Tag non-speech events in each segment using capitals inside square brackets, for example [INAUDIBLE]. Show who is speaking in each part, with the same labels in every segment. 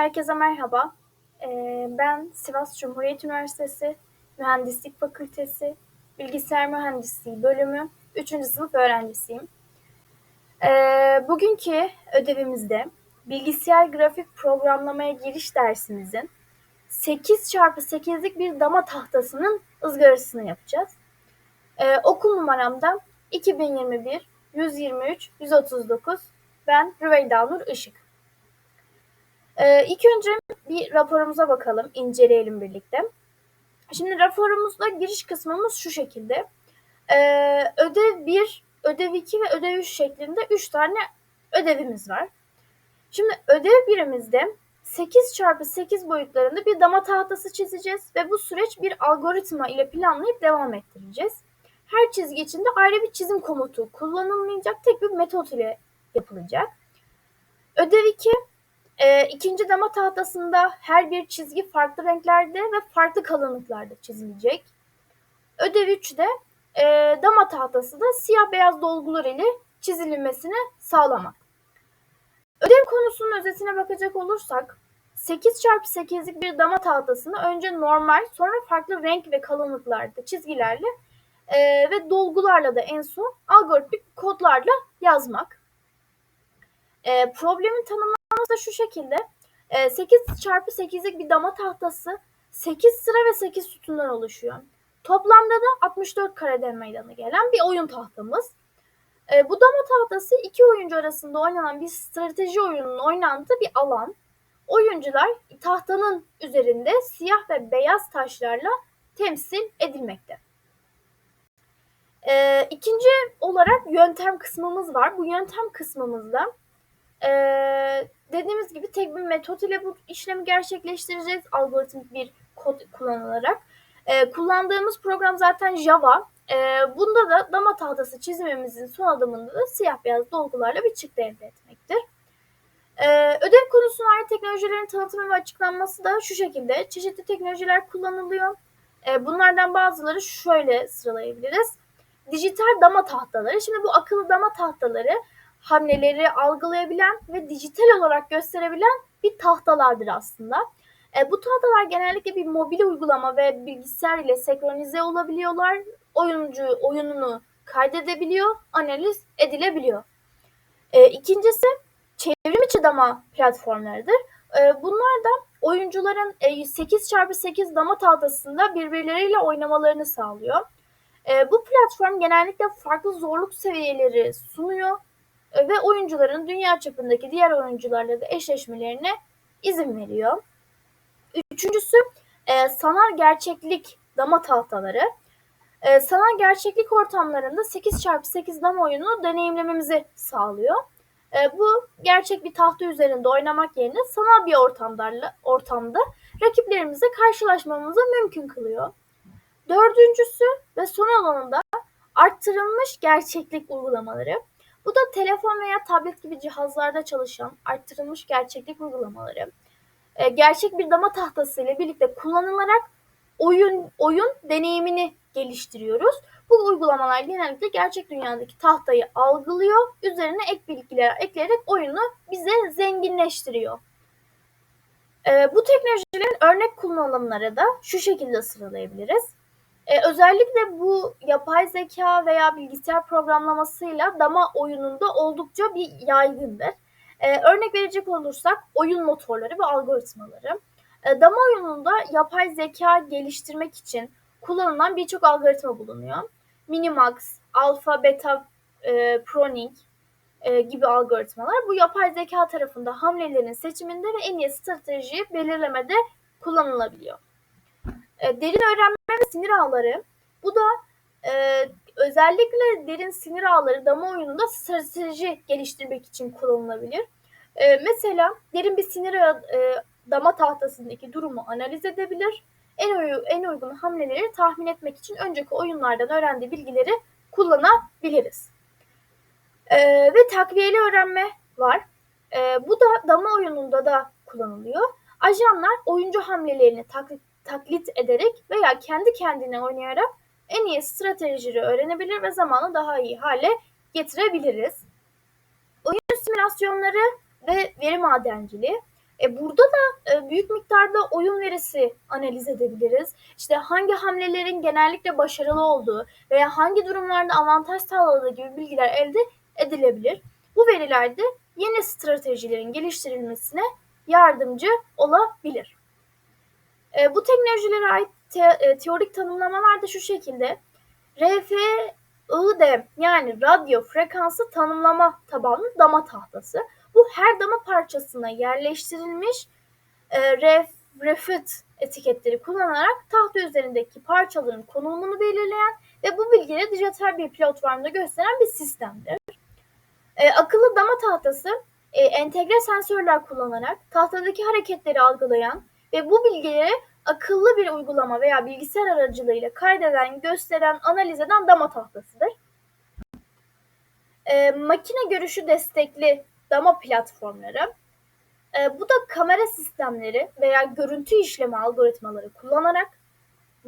Speaker 1: Herkese merhaba. Ee, ben Sivas Cumhuriyet Üniversitesi Mühendislik Fakültesi Bilgisayar Mühendisliği bölümü 3. sınıf öğrencisiyim. Ee, bugünkü ödevimizde bilgisayar grafik programlamaya giriş dersimizin 8 çarpı 8'lik bir dama tahtasının ızgarasını yapacağız. Ee, okul numaramda 2021 123 139 ben Rüveyda Nur Işık. Ee, ilk önce bir raporumuza bakalım, inceleyelim birlikte. Şimdi raporumuzda giriş kısmımız şu şekilde. Ee, ödev 1, ödev 2 ve ödev 3 şeklinde 3 tane ödevimiz var. Şimdi ödev birimizde 8 çarpı 8 boyutlarında bir dama tahtası çizeceğiz ve bu süreç bir algoritma ile planlayıp devam ettireceğiz. Her çizgi içinde ayrı bir çizim komutu kullanılmayacak tek bir metot ile yapılacak. Ödev 2 e, ikinci dama tahtasında her bir çizgi farklı renklerde ve farklı kalınlıklarda çizilecek. Ödev 3'de e, dama tahtası da siyah beyaz dolgular ile çizilmesini sağlamak. Ödev konusunun özetine bakacak olursak 8 çarpı 8'lik bir dama tahtasını önce normal sonra farklı renk ve kalınlıklarda çizgilerle e, ve dolgularla da en son algoritmik kodlarla yazmak. E, problemin tanımlaması da şu şekilde. E, 8 çarpı 8'lik bir dama tahtası 8 sıra ve 8 sütundan oluşuyor. Toplamda da 64 kareden meydana gelen bir oyun tahtamız. E, bu dama tahtası iki oyuncu arasında oynanan bir strateji oyununun oynandığı bir alan. Oyuncular tahtanın üzerinde siyah ve beyaz taşlarla temsil edilmekte. E, ikinci olarak yöntem kısmımız var. Bu yöntem kısmımızda e, dediğimiz gibi tek bir metot ile bu işlemi gerçekleştireceğiz. Algoritmik bir kod kullanılarak. E, kullandığımız program zaten Java. E, bunda da dama tahtası çizimimizin son adımında da siyah beyaz dolgularla bir çıktı elde etmektir. E, ödev konusunun ait teknolojilerin tanıtımı ve açıklanması da şu şekilde. Çeşitli teknolojiler kullanılıyor. E, bunlardan bazıları şöyle sıralayabiliriz. Dijital dama tahtaları. Şimdi bu akıllı dama tahtaları hamleleri algılayabilen ve dijital olarak gösterebilen bir tahtalardır aslında. E, bu tahtalar genellikle bir mobil uygulama ve bilgisayar ile senkronize olabiliyorlar. Oyuncu oyununu kaydedebiliyor, analiz edilebiliyor. E, ikincisi çevrim içi dama platformlarıdır. E, bunlar da oyuncuların e, 8x8 dama tahtasında birbirleriyle oynamalarını sağlıyor. E, bu platform genellikle farklı zorluk seviyeleri sunuyor e, ve oyuncuların dünya çapındaki diğer oyuncularla da eşleşmelerine izin veriyor. Üçüncüsü e, sanal gerçeklik dama tahtaları. E, sanal gerçeklik ortamlarında 8x8 dama oyunu deneyimlememizi sağlıyor. E, bu gerçek bir tahta üzerinde oynamak yerine sanal bir ortamda, ortamda rakiplerimizle karşılaşmamızı mümkün kılıyor. Dördüncüsü ve son olanında arttırılmış gerçeklik uygulamaları. Bu da telefon veya tablet gibi cihazlarda çalışan arttırılmış gerçeklik uygulamaları. E, gerçek bir dama tahtası ile birlikte kullanılarak oyun oyun deneyimini geliştiriyoruz. Bu uygulamalar genellikle gerçek dünyadaki tahtayı algılıyor, üzerine ek bilgiler ekleyerek oyunu bize zenginleştiriyor. E, bu teknolojilerin örnek kullanımları da şu şekilde sıralayabiliriz. Ee, özellikle bu yapay zeka veya bilgisayar programlamasıyla dama oyununda oldukça bir yaygındır. Ee, örnek verecek olursak oyun motorları ve algoritmaları. Ee, dama oyununda yapay zeka geliştirmek için kullanılan birçok algoritma bulunuyor. Minimax, Alpha, Beta, e, Proning e, gibi algoritmalar bu yapay zeka tarafında hamlelerin seçiminde ve en iyi stratejiyi belirlemede kullanılabiliyor. E, derin öğrenme ve sinir ağları. Bu da e, özellikle derin sinir ağları dama oyununda strateji geliştirmek için kullanılabilir. E, mesela derin bir sinir ağı e, dama tahtasındaki durumu analiz edebilir. En, uy- en uygun hamleleri tahmin etmek için önceki oyunlardan öğrendiği bilgileri kullanabiliriz. E, ve takviyeli öğrenme var. E, bu da dama oyununda da kullanılıyor. Ajanlar oyuncu hamlelerini taklit taklit ederek veya kendi kendine oynayarak en iyi stratejileri öğrenebilir ve zamanı daha iyi hale getirebiliriz. Oyun simülasyonları ve veri madenciliği. E burada da e, büyük miktarda oyun verisi analiz edebiliriz. İşte hangi hamlelerin genellikle başarılı olduğu veya hangi durumlarda avantaj sağladığı gibi bilgiler elde edilebilir. Bu veriler de yeni stratejilerin geliştirilmesine yardımcı olabilir. E, bu teknolojilere ait te- e, teorik tanımlamalar da şu şekilde. RFID yani radyo frekansı tanımlama tabanlı dama tahtası. Bu her dama parçasına yerleştirilmiş e, ref, refit etiketleri kullanarak tahta üzerindeki parçaların konumunu belirleyen ve bu bilgileri dijital bir platformda gösteren bir sistemdir. E, akıllı dama tahtası e, entegre sensörler kullanarak tahtadaki hareketleri algılayan ve bu bilgileri akıllı bir uygulama veya bilgisayar aracılığıyla kaydeden, gösteren, analiz eden dama tahtasıdır. E, makine görüşü destekli dama platformları. E, bu da kamera sistemleri veya görüntü işleme algoritmaları kullanarak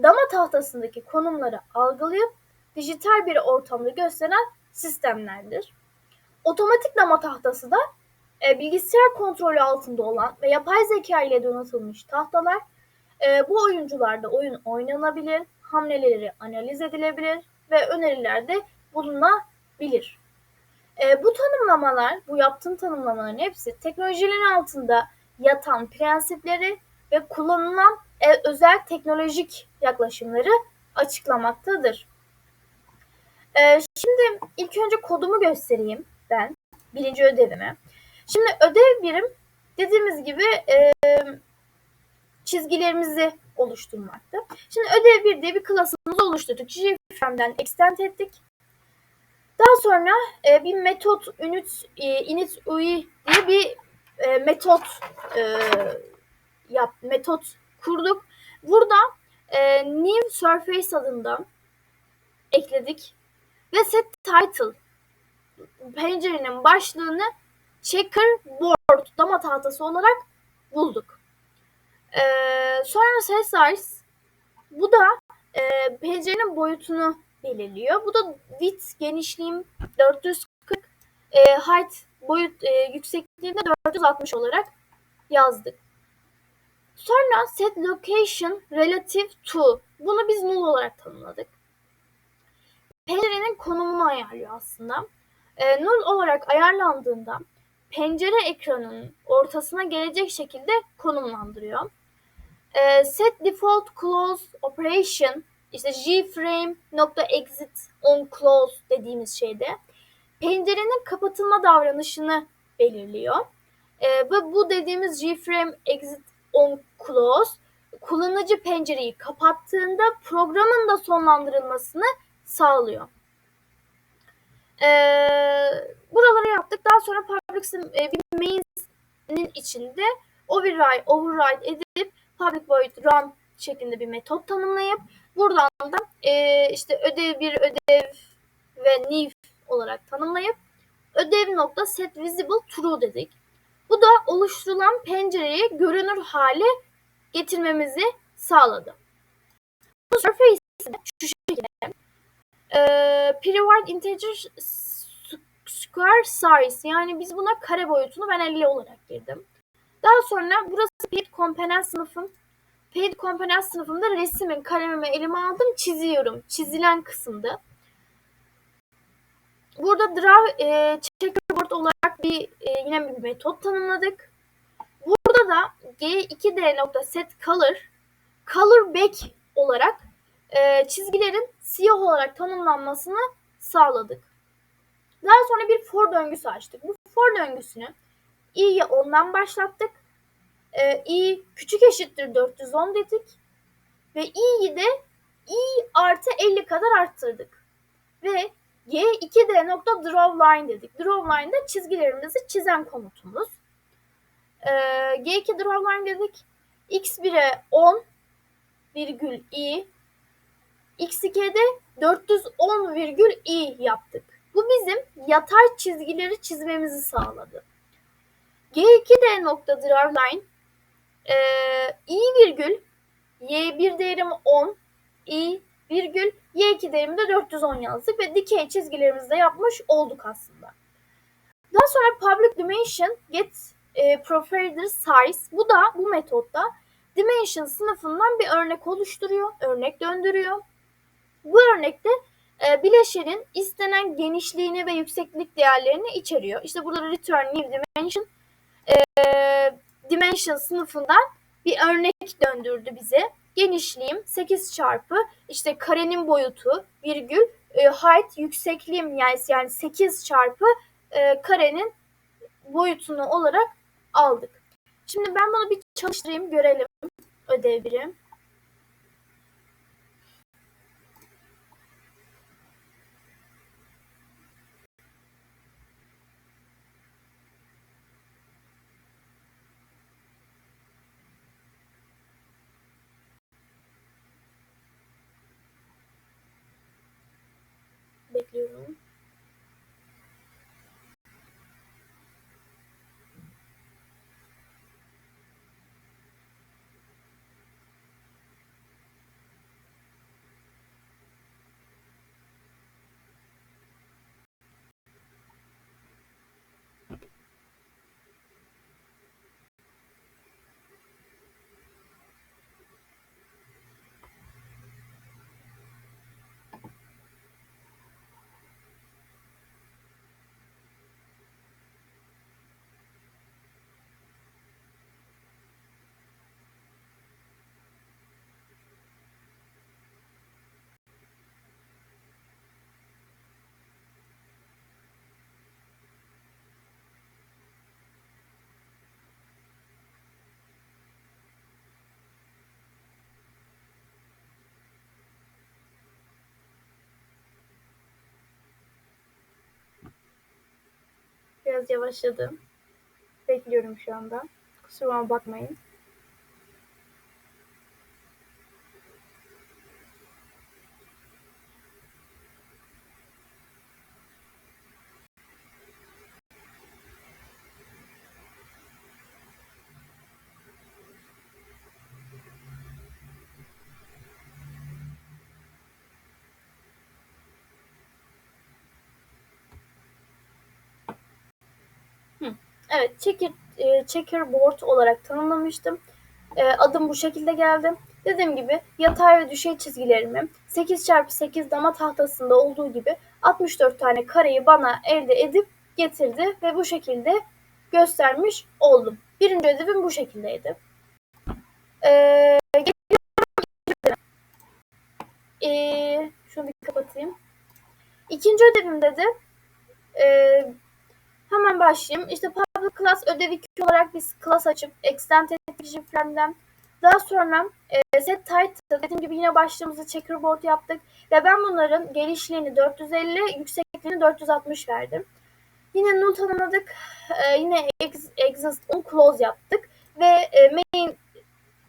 Speaker 1: dama tahtasındaki konumları algılayıp dijital bir ortamda gösteren sistemlerdir. Otomatik dama tahtası da e, bilgisayar kontrolü altında olan ve yapay zeka ile donatılmış tahtalar. E, bu oyuncularda oyun oynanabilir, hamleleri analiz edilebilir ve önerilerde bulunabilir. E, bu tanımlamalar, bu yaptığım tanımlamaların hepsi teknolojilerin altında yatan prensipleri ve kullanılan e, özel teknolojik yaklaşımları açıklamaktadır. E, şimdi ilk önce kodumu göstereyim ben. Birinci ödevimi. Şimdi ödev birim dediğimiz gibi e, çizgilerimizi oluşturmakta. Şimdi ödev bir diye bir klasımızı oluşturduk. JFrame'den extend ettik. Daha sonra e, bir metot unit, e, init UI diye bir e, metot e, yap metot kurduk. Burada e, new surface adında ekledik ve set title pencerenin başlığını checkerboard dama tahtası olarak bulduk. Ee, sonra set size bu da e, pencerenin boyutunu belirliyor. Bu da width genişliğim 440 e, height boyut e, yüksekliğinde 460 olarak yazdık. Sonra set location relative to bunu biz null olarak tanımladık. Pencerenin konumunu ayarlıyor aslında. E, null olarak ayarlandığında pencere ekranının ortasına gelecek şekilde konumlandırıyor. E, set default close operation işte gframe nokta exit on close dediğimiz şeyde pencerenin kapatılma davranışını belirliyor. E, ve bu dediğimiz gframe exit on close kullanıcı pencereyi kapattığında programın da sonlandırılmasını sağlıyor. E, buraları yaptık. Daha sonra public e, bir main'in içinde override, override edip public void run şeklinde bir metot tanımlayıp buradan da e, işte ödev bir ödev ve new olarak tanımlayıp ödev nokta set visible true dedik. Bu da oluşturulan pencereyi görünür hale getirmemizi sağladı. Bu surface şu şekilde e, private integer square size yani biz buna kare boyutunu ben 50 olarak girdim. Daha sonra burası paid component sınıfım. Paid component sınıfımda resimin kalemimi elime aldım çiziyorum. Çizilen kısımda. Burada draw e, checkerboard olarak bir e, yine bir metot tanımladık. Burada da g2d.set color color back olarak e, çizgilerin siyah olarak tanımlanmasını sağladık. Daha sonra bir for döngüsü açtık. Bu for döngüsünü i'ye 10'dan başlattık. E, i küçük eşittir 410 dedik. Ve i'yi de i artı 50 kadar arttırdık. Ve G2D nokta draw line dedik. Draw line de çizgilerimizi çizen komutumuz. Ee, G2 draw line dedik. X1'e 10 virgül i X2'de 410 virgül i yaptık. Bu bizim yatay çizgileri çizmemizi sağladı. G2D nokta draw e, i virgül y1 değerim 10 i virgül y2 değerimi de 410 yazdık ve dikey çizgilerimizi de yapmış olduk aslında. Daha sonra public dimension get e, preferred size. Bu da bu metotta dimension sınıfından bir örnek oluşturuyor, örnek döndürüyor. Bu örnekte e, bileşenin istenen genişliğini ve yükseklik değerlerini içeriyor. İşte burada return new dimension e, dimension sınıfından bir örnek döndürdü bize. Genişliğim 8 çarpı işte karenin boyutu virgül e, height yüksekliğim yani yani 8 çarpı e, karenin boyutunu olarak aldık. Şimdi ben bunu bir çalıştırayım görelim ödev biri. Bekliyorum. Biraz yavaşladım. Bekliyorum şu anda. Kusuruma bakmayın. Evet, checker, e, checkerboard olarak tanımlamıştım. E, adım bu şekilde geldi. Dediğim gibi yatay ve düşey çizgilerimi 8 çarpı 8 dama tahtasında olduğu gibi 64 tane kareyi bana elde edip getirdi ve bu şekilde göstermiş oldum. Birinci ödevim bu şekildeydi. Ee, ee, şunu bir kapatayım. İkinci ödevimde de e, hemen başlayayım. İşte class ödev 2 olarak biz class açıp extend ettik jifremden. Daha sonra e, set title dediğim gibi yine başlığımızı checkerboard yaptık ve ben bunların genişliğini 450, yüksekliğini 460 verdim. Yine null tanımladık. E, yine ex, exist on close yaptık ve e, main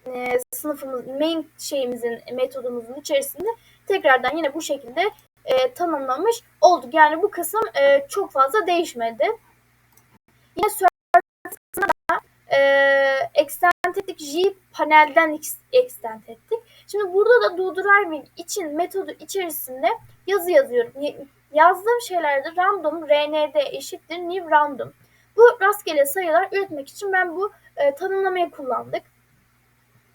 Speaker 1: e, sınıfımız main şeyimizin metodumuzun içerisinde tekrardan yine bu şekilde e, tanımlamış olduk. Yani bu kısım e, çok fazla değişmedi. Yine e, extend ettik. J panelden extend ettik. Şimdi burada da do driving için metodu içerisinde yazı yazıyorum. Yazdığım şeylerde random rnd eşittir new random. Bu rastgele sayılar üretmek için ben bu e, tanımlamayı kullandık.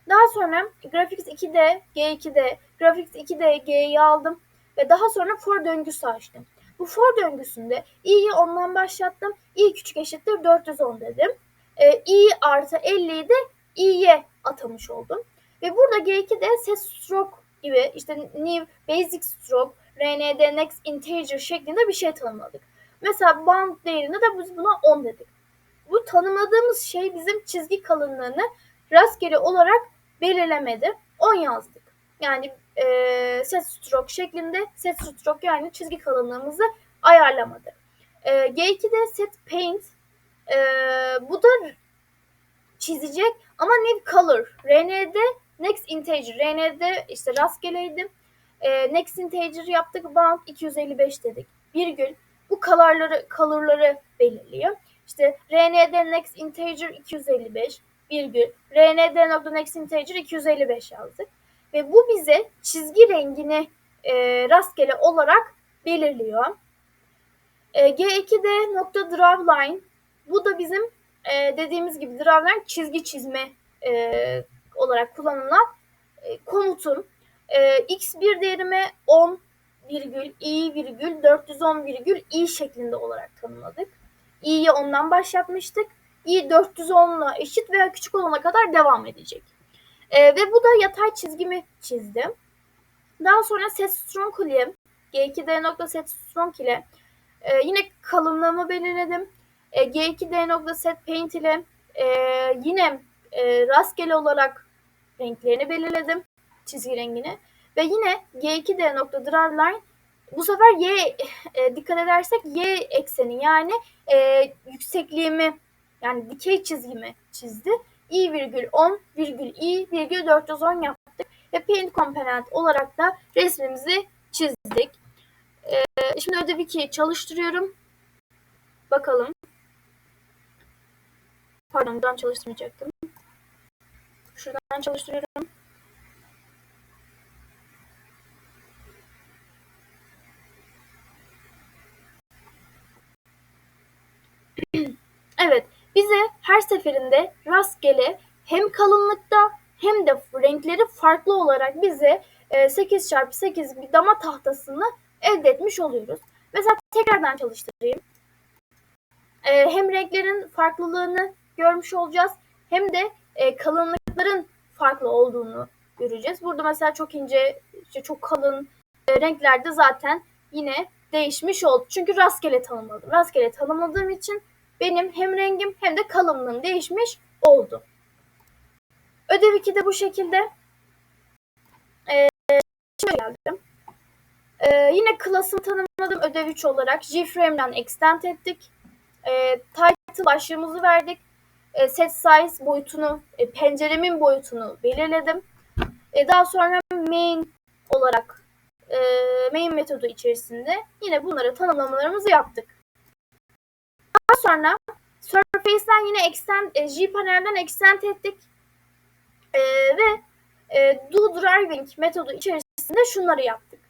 Speaker 1: Daha sonra Graphics 2D, G2D, Graphics 2D, G'yi aldım ve daha sonra for döngüsü açtım. Bu for döngüsünde i'yi 10'dan başlattım. i küçük eşittir 410 dedim. E, i artı 50'yi de i'ye atamış oldum. Ve burada G2'de set stroke gibi işte new basic stroke, rnd next integer şeklinde bir şey tanımladık. Mesela bound değerinde de biz buna 10 dedik. Bu tanımladığımız şey bizim çizgi kalınlığını rastgele olarak belirlemedi. 10 yazdık. Yani e, set stroke şeklinde set stroke yani çizgi kalınlığımızı ayarlamadı. E, G2'de set paint e, bu da çizecek ama new color. RND next integer. RND işte rastgeleydi. E, next integer yaptık. Bound 255 dedik. Virgül. Bu color'ları color'ları belirliyor. İşte RND next integer 255 virgül rnd next integer 255 yazdık. Ve bu bize çizgi rengini e, rastgele olarak belirliyor. E, G2'de nokta draw line bu da bizim e, dediğimiz gibi drawline çizgi çizme e, olarak kullanılan e, komutum. E, x1 değerime 10 virgül i virgül 410 virgül i şeklinde olarak tanımladık. i'yi ondan başlatmıştık. i 410 ile eşit veya küçük olana kadar devam edecek. E, ve bu da yatay çizgimi çizdim. Daha sonra set strong ile G2D nokta set strong ile e, yine kalınlığımı belirledim. E, G2D nokta set paint ile e, yine e, rastgele olarak renklerini belirledim. Çizgi rengini. Ve yine G2D nokta drawline bu sefer y e, dikkat edersek y ekseni yani e, yüksekliğimi yani dikey çizgimi çizdi. i virgül 10 virgül i virgül 410 yaptık. Ve paint komponent olarak da resmimizi çizdik. E, şimdi ödev 2'yi çalıştırıyorum. Bakalım. Pardon buradan çalıştırmayacaktım. Şuradan çalıştırıyorum. evet, bize her seferinde rastgele hem kalınlıkta hem de renkleri farklı olarak bize 8 çarpı 8 bir dama tahtasını elde etmiş oluyoruz. Mesela tekrardan çalıştırayım. E, hem renklerin farklılığını görmüş olacağız hem de e, kalınlıkların farklı olduğunu göreceğiz. Burada mesela çok ince, işte çok kalın e, renklerde zaten yine değişmiş oldu. Çünkü rastgele tanımladım. Rastgele tanımladığım için benim hem rengim hem de kalınlığım değişmiş oldu. Ödev 2 de bu şekilde. Ee, şöyle geldim. Ee, yine class'ımı tanımladım ödev 3 olarak. JFrame'den extend ettik. Ee, title başlığımızı verdik. Ee, set size boyutunu, e, penceremin boyutunu belirledim. Ee, daha sonra main olarak e, main metodu içerisinde yine bunları tanımlamalarımızı yaptık. Daha sonra Surface'den yine extend, e, G panelden extend ettik. E, ve e, do driving metodu içerisinde şunları yaptık.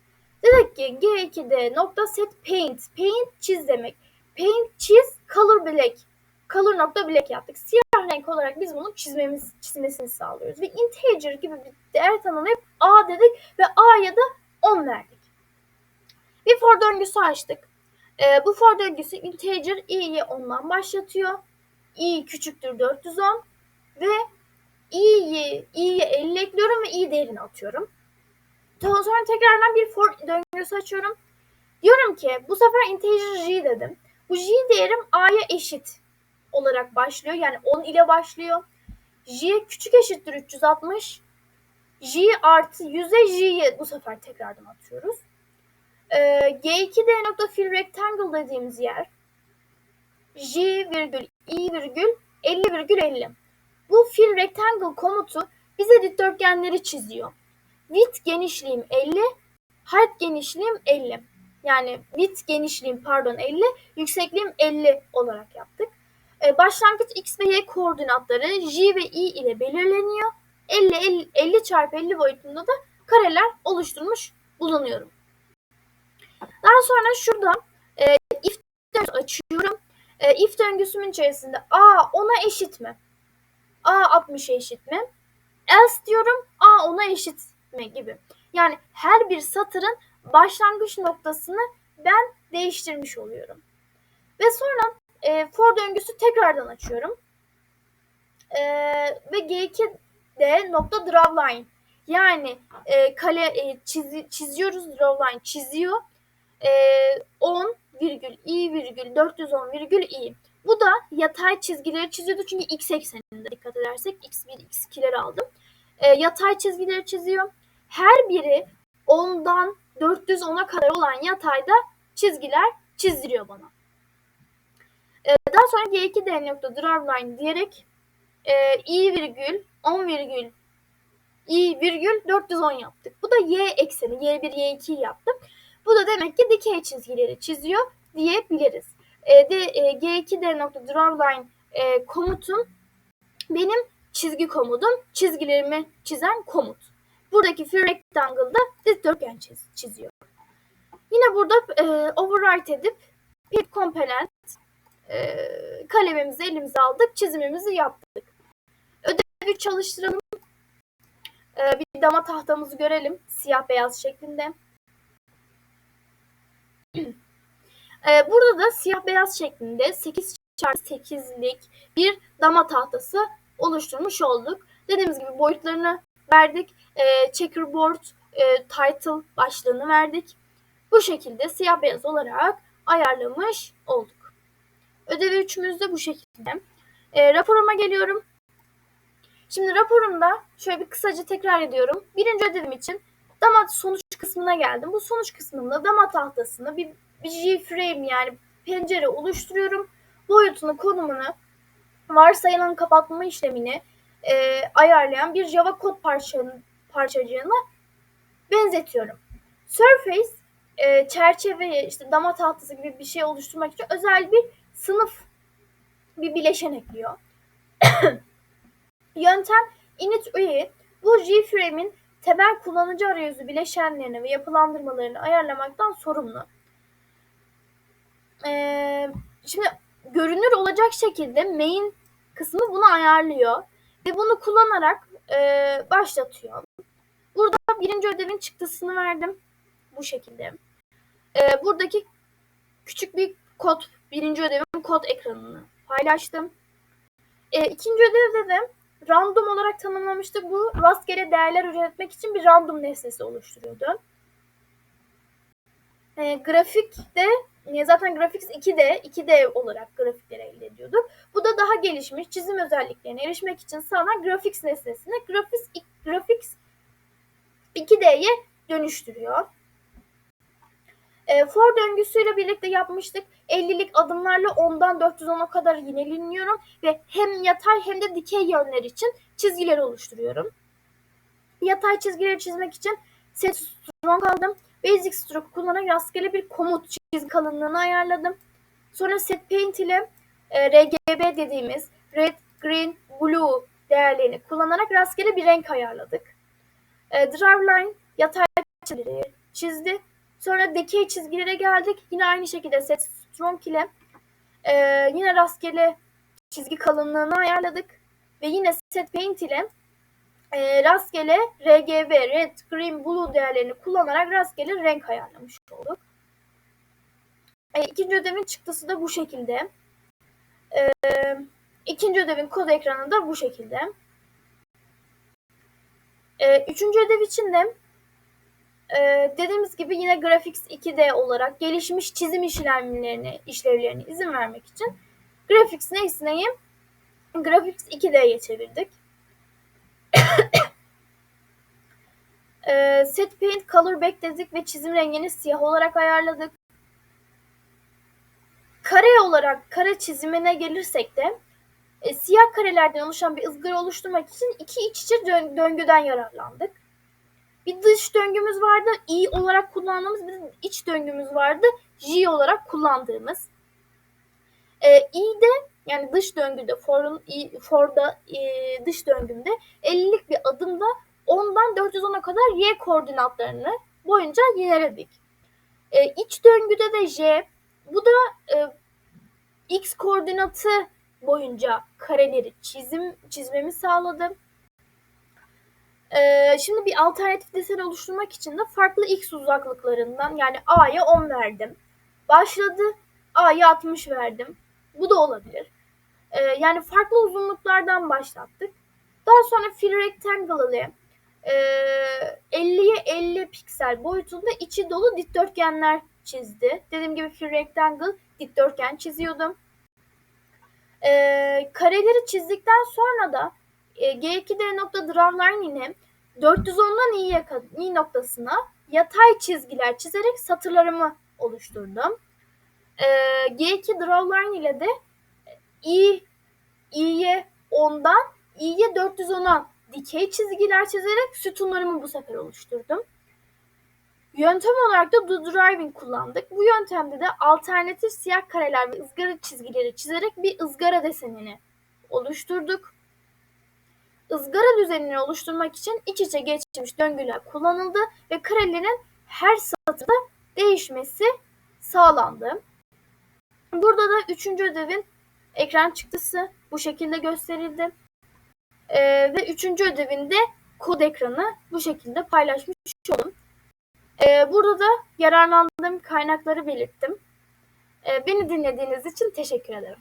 Speaker 1: Dedik ki G2'de nokta set paint. Paint çiz demek. Paint çiz color black. Color nokta black yaptık. Siyah renk olarak biz bunu çizmemiz, çizmesini sağlıyoruz. Ve integer gibi bir değer tanımlayıp A dedik ve A'ya da 10 verdik. Bir for döngüsü açtık. E, bu for döngüsü integer i'yi 10'dan başlatıyor. i küçüktür 410 ve i'yi i'ye 50 ekliyorum ve i değerini atıyorum. Daha sonra tekrardan bir for döngüsü açıyorum. Diyorum ki bu sefer integer j dedim. Bu j değerim a'ya eşit olarak başlıyor. Yani 10 ile başlıyor. j küçük eşittir 360. j artı 100'e j'yi bu sefer tekrardan atıyoruz. Ee, G2D nokta fill rectangle dediğimiz yer J virgül I virgül 50 virgül 50. Bu fill rectangle komutu bize dikdörtgenleri çiziyor. Width genişliğim 50, height genişliğim 50. Yani width genişliğim pardon 50, yüksekliğim 50 olarak yaptık. Ee, başlangıç x ve y koordinatları j ve i ile belirleniyor. 50, 50, 50 çarpı 50 boyutunda da kareler oluşturmuş bulunuyorum. Daha sonra şurada e, if döngüsü açıyorum. E, if döngüsünün içerisinde a ona eşit mi? a 60'a eşit mi? Else diyorum a ona eşit mi gibi. Yani her bir satırın başlangıç noktasını ben değiştirmiş oluyorum. Ve sonra e, for döngüsü tekrardan açıyorum. E, ve G2 nokta drawline yani e, kale e, çizi, çiziyoruz drawline çiziyor e, 10 virgül i virgül 410 virgül i. Bu da yatay çizgileri çiziyordu çünkü x ekseninde dikkat edersek x1 x2'leri aldım. E, yatay çizgileri çiziyor. Her biri 10'dan 410'a kadar olan yatayda çizgiler çizdiriyor bana. E, daha sonra G2D nokta drawline diyerek e, i virgül 10 virgül i virgül 410 yaptık. Bu da y ekseni y1 y2 yaptım. Bu da demek ki dikey çizgileri çiziyor diyebiliriz. E, de, e, G2D nokta drawline e, komutum benim çizgi komutum. Çizgilerimi çizen komut. Buradaki fill rectangle'da dikdörtgen çiz, çiziyor. Yine burada e, overwrite edip pit component e, kalemimizi elimize aldık, çizimimizi yaptık. Ödevi çalıştıralım. E, bir dama tahtamızı görelim siyah beyaz şeklinde. E, burada da siyah beyaz şeklinde 8 çarpı 8'lik bir dama tahtası oluşturmuş olduk. Dediğimiz gibi boyutlarını verdik. E, checkerboard e, title başlığını verdik. Bu şekilde siyah beyaz olarak ayarlamış olduk. Ödevi üçümüz de bu şekilde. E, raporuma geliyorum. Şimdi raporumda şöyle bir kısaca tekrar ediyorum. Birinci ödevim için dama sonuç kısmına geldim. Bu sonuç kısmında dama tahtasını bir, bir G-frame yani pencere oluşturuyorum. Boyutunu, konumunu, varsayılan kapatma işlemini e, ayarlayan bir Java kod parçanın, parçacığına benzetiyorum. Surface e, çerçeveye işte dama tahtası gibi bir şey oluşturmak için özel bir sınıf bir bileşen ekliyor. [COUGHS] Yöntem init üye bu JFrame'in temel kullanıcı arayüzü bileşenlerini ve yapılandırmalarını ayarlamaktan sorumlu. Ee, şimdi görünür olacak şekilde main kısmı bunu ayarlıyor ve bunu kullanarak e, başlatıyor. Burada birinci ödevin çıktısını verdim bu şekilde. Ee, buradaki küçük bir kod, birinci ödevin kod ekranını paylaştım. Ee, ikinci ödevde de random olarak tanımlamıştık. Bu rastgele değerler üretmek için bir random nesnesi oluşturuyordu. E, grafikte e, zaten Graphics 2D, 2D olarak grafikleri elde ediyorduk. Bu da daha gelişmiş çizim özelliklerine erişmek için sağlanan Graphics nesnesini Graphics, Graphics 2D'ye dönüştürüyor. E, for döngüsüyle birlikte yapmıştık. 50'lik adımlarla 10'dan 410'a kadar yineleniyorum ve hem yatay hem de dikey yönler için çizgileri oluşturuyorum. Yatay çizgileri çizmek için set strong aldım. Basic stroke kullanarak rastgele bir komut çizgi kalınlığını ayarladım. Sonra set paint ile e, RGB dediğimiz red, green, blue değerlerini kullanarak rastgele bir renk ayarladık. E, driveline yatay çizgileri çizdi. Sonra dikey çizgilere geldik. Yine aynı şekilde set strong ile e, yine rastgele çizgi kalınlığını ayarladık. Ve yine set paint ile e, rastgele RGB, red, green, blue değerlerini kullanarak rastgele renk ayarlamış olduk. E, ikinci ödevin çıktısı da bu şekilde. E, ikinci ödevin kod ekranı da bu şekilde. E, üçüncü ödev için de ee, dediğimiz gibi yine Graphics 2D olarak gelişmiş çizim işlemlerini, işlevlerine izin vermek için Graphics nesneyi Graphics 2D'ye çevirdik. [COUGHS] ee, set Paint Color Back dedik ve çizim rengini siyah olarak ayarladık. Kare olarak kare çizimine gelirsek de e, siyah karelerden oluşan bir ızgara oluşturmak için iki iç içe döngüden yararlandık. Bir dış döngümüz vardı. i olarak kullandığımız bir iç döngümüz vardı. j olarak kullandığımız. E, i'de yani dış döngüde for'un for'da e, dış döngümde 50'lik bir adımda 10'dan 410'a kadar y koordinatlarını boyunca yineledik. E, iç döngüde de j bu da e, x koordinatı boyunca kareleri çizim çizmemi sağladı. Ee, şimdi bir alternatif desen oluşturmak için de farklı x uzaklıklarından yani a'ya 10 verdim. Başladı a'ya 60 verdim. Bu da olabilir. Ee, yani farklı uzunluklardan başlattık. Daha sonra fill rectangle ile e, 50'ye 50 piksel boyutunda içi dolu dikdörtgenler çizdi. Dediğim gibi fill rectangle dikdörtgen çiziyordum. Ee, kareleri çizdikten sonra da e, G2D nokta drawline ile 410'dan i'ye i noktasına yatay çizgiler çizerek satırlarımı oluşturdum. E, G2 drawline ile de i i'ye 10'dan i'ye 410'a dikey çizgiler çizerek sütunlarımı bu sefer oluşturdum. Yöntem olarak da do driving kullandık. Bu yöntemde de alternatif siyah kareler ve ızgara çizgileri çizerek bir ızgara desenini oluşturduk ızgara düzenini oluşturmak için iç içe geçmiş döngüler kullanıldı ve karelerin her satırda değişmesi sağlandı. Burada da üçüncü ödevin ekran çıktısı bu şekilde gösterildi. Ee, ve üçüncü ödevinde kod ekranı bu şekilde paylaşmış oldum. Ee, burada da yararlandığım kaynakları belirttim. Ee, beni dinlediğiniz için teşekkür ederim.